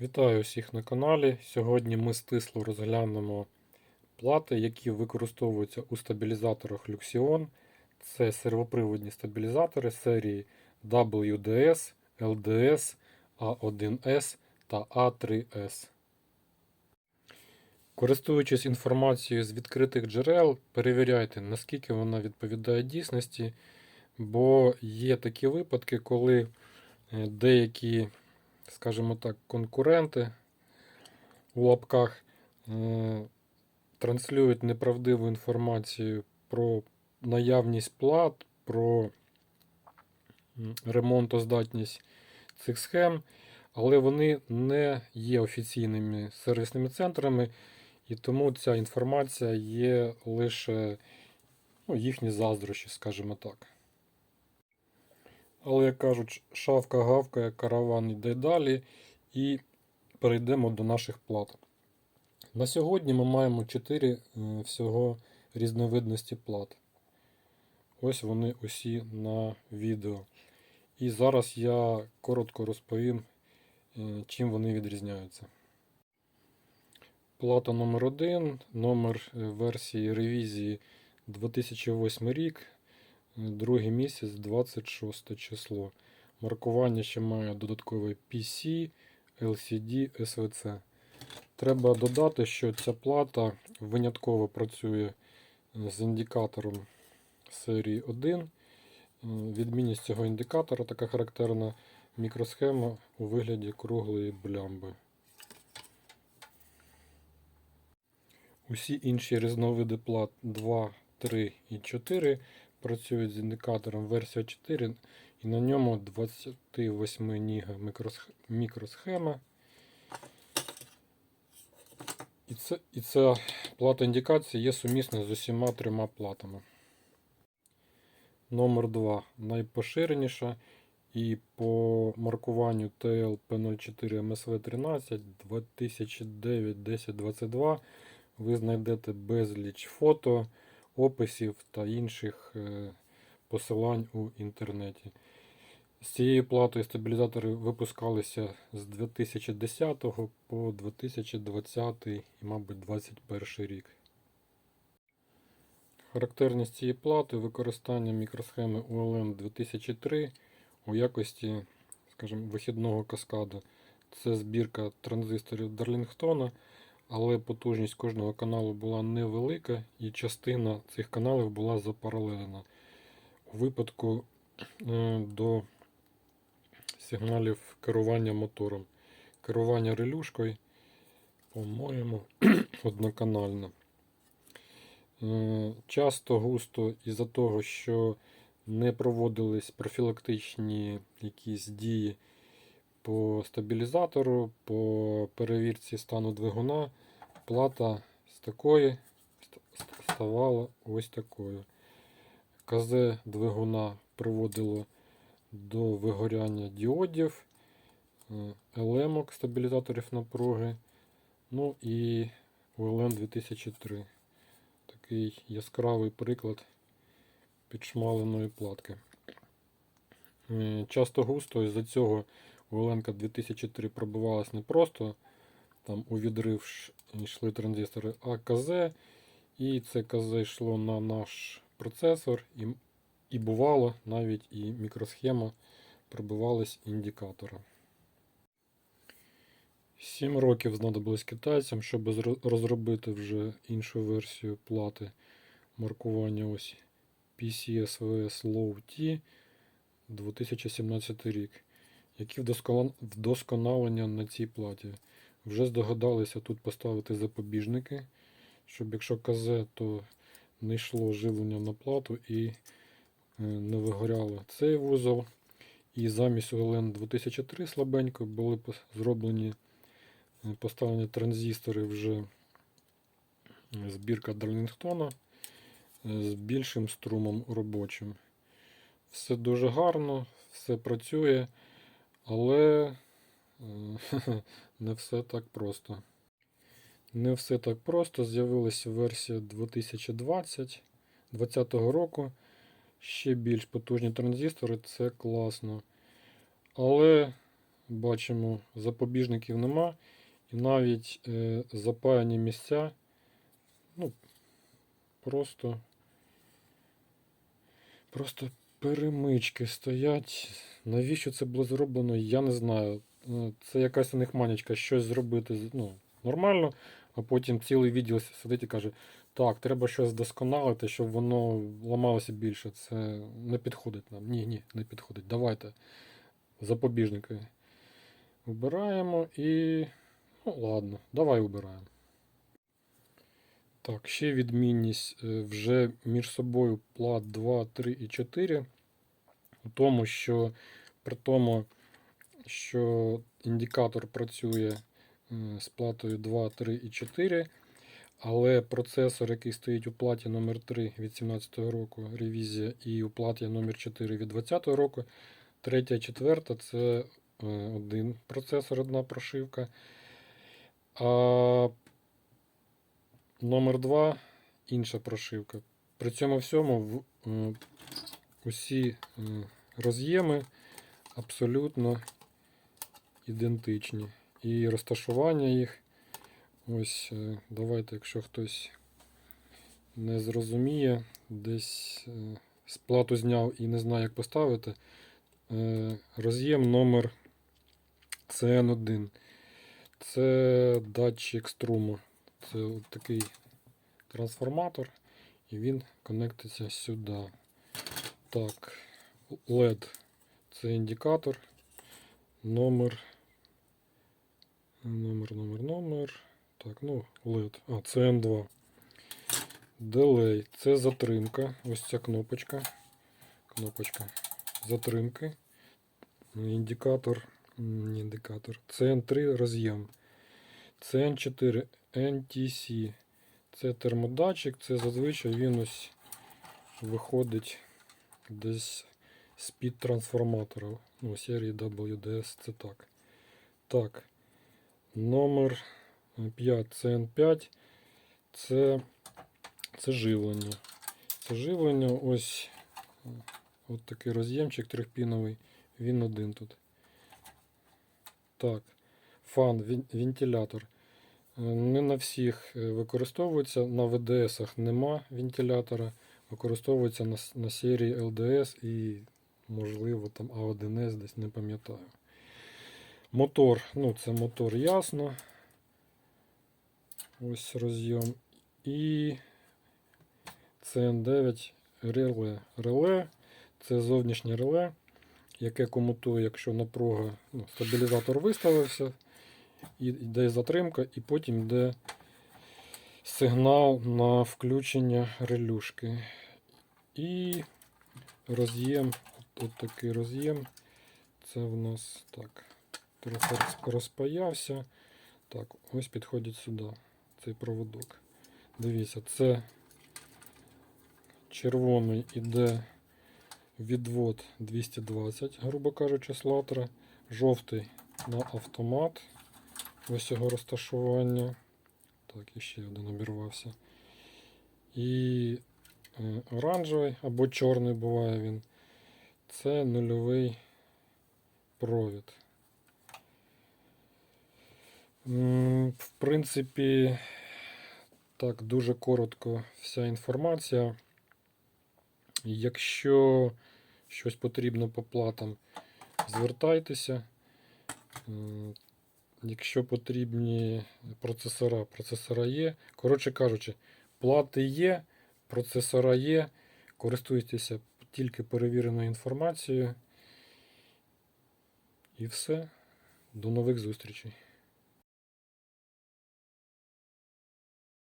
Вітаю всіх на каналі. Сьогодні ми стисло розглянемо плати, які використовуються у стабілізаторах Luxion. Це сервоприводні стабілізатори серії WDS, LDS, A1S та A3S. Користуючись інформацією з відкритих джерел, перевіряйте, наскільки вона відповідає дійсності, бо є такі випадки, коли е, деякі скажімо так, конкуренти у лапках е, транслюють неправдиву інформацію про наявність плат, про ремонтоздатність цих схем, але вони не є офіційними сервісними центрами, і тому ця інформація є лише ну, їхні заздрощі, скажімо так. Але, як кажуть, шавка гавкає, караван йде далі, і перейдемо до наших плат. На сьогодні ми маємо 4 всього різновидності плат. Ось вони усі на відео. І зараз я коротко розповім, е, чим вони відрізняються. Плата номер 1 номер е, версії ревізії 2008 рік, е, другий місяць, 26 число. Маркування ще має додаткове PC, LCD, SVC. Треба додати, що ця плата винятково працює з індикатором серії 1. Е, Відмінність цього індикатора така характерна мікросхема у вигляді круглої блямби. Усі інші різновиди плат 2, 3 і 4 працюють з індикатором версія 4 і на ньому 28 ніга мікросх- мікросхема. І, це, і ця плата індикації є сумісна з усіма трьома платами. Номер 2 найпоширеніша і по маркуванню TLP04 MSV13 2009 1022 ви знайдете безліч фото, описів та інших е, посилань у інтернеті. З цією платою стабілізатори випускалися з 2010 по 2020 і, мабуть, 2021 рік. Характерність цієї плати використання мікросхеми ULM 2003 у якості скажімо, вихідного каскаду. Це збірка транзисторів Дарлінгтона, але потужність кожного каналу була невелика і частина цих каналів була запаралелена. У випадку е, до сигналів керування мотором. Керування релюшкою, по-моєму, одноканальне. Е, Часто густо із-за того, що не проводились профілактичні якісь дії по стабілізатору, по перевірці стану двигуна, плата з такої ставала ось такою. КЗ двигуна приводило до вигоряння діодів, е, елемок стабілізаторів напруги. Ну і ULM 2003. Такий яскравий приклад підшмаленої платки. Е, Часто густо із-за цього ULM 2003 пробивалась не просто там у відрив йшли транзистори, а КЗ. І це КЗ йшло на наш процесор, і, і бувало навіть і мікросхема пробивалась індикатора. Сім років знадобилось китайцям, щоб розробити вже іншу версію плати маркування ось PCSVS Low T 2017 рік. Які вдосконалення на цій платі. Вже здогадалися тут поставити запобіжники, щоб якщо КЗ, то не йшло живлення на плату і е, не вигоряло цей вузол. І замість ULN 2003 слабенько були зроблені е, поставлені транзистори вже е, збірка Дарлінгтона з більшим струмом робочим. Все дуже гарно, все працює, але е, не все так просто. Не все так просто. З'явилася версія 2020 2020 року. Ще більш потужні транзистори, це класно. Але бачимо, запобіжників нема. І навіть е, запаяні місця, ну, просто, просто перемички стоять. Навіщо це було зроблено, я не знаю. Е, Це якась у них манічка щось зробити ну, нормально, а потім цілий відділ сидить і каже, так, треба щось вдосконалити, щоб воно ламалося більше. Це не підходить нам. Ні, ні, не підходить. Давайте запобіжники вибираємо і. Ну, ладно, давай вибираємо. Так, ще відмінність е, вже між собою плат 2, 3 і 4. У тому, що при тому, що індикатор працює е, з платою 2, 3 і 4, але процесор, який стоїть у платі номер 3 від 2017 року, ревізія, і у платі номер 4 від 2020 року, третя і четверта це е, один процесор, одна прошивка. А номер 2 інша прошивка. При цьому всьому в, е, усі е, роз'єми абсолютно ідентичні. І розташування їх. Ось, е, давайте, якщо хтось не зрозуміє, десь е, сплату зняв і не знає, як поставити. Роз'єм номер CN1. Це датчик струму. Це такий трансформатор, і він конектиться сюди. Так, LED це індикатор. Номер. Номер, номер, номер. Так, ну, LED. А, це N2. Delay. Це затримка. Ось ця кнопочка. Кнопочка затримки. Індикатор. індикатор. CN3 роз'єм. CN4 NTC. Це термодатчик, це зазвичай він ось виходить десь з-під трансформатора. Ну, серії WDS це так. Так. Номер 5 CN5. Це, це живлення. Це живлення. Ось от такий роз'ємчик трьохпіновий. Він один тут. Так. Фан, вентилятор. Е, Не на всіх е, використовується, на ВДСах нема вентилятора, використовується на, на серії LDS і, можливо, там А1С десь не пам'ятаю. Мотор, ну це мотор ясно. Ось роз'єм. І CN9 реле. Реле це зовнішнє реле, яке комутує, якщо напруга, ну, стабілізатор виставився, і йде затримка, і потім йде сигнал на включення релюшки. І роз'єм, от, такий роз'єм. Це в нас так, трохи розпаявся. Так, ось підходить сюди цей проводок. Дивіться, це червоний іде відвод 220, грубо кажучи, з латера. Жовтий на автомат. Ось його розташування. Так, і ще один обірвався. І е, оранжевий або чорний буває він. Це нульовий провід. В принципі, так, дуже коротко вся інформація. Якщо щось потрібно по платам, звертайтеся. Якщо потрібні процесора, процесора є. Коротше кажучи, плати є, процесора є. Користуйтеся тільки перевіреною інформацією. І все. До нових зустрічей.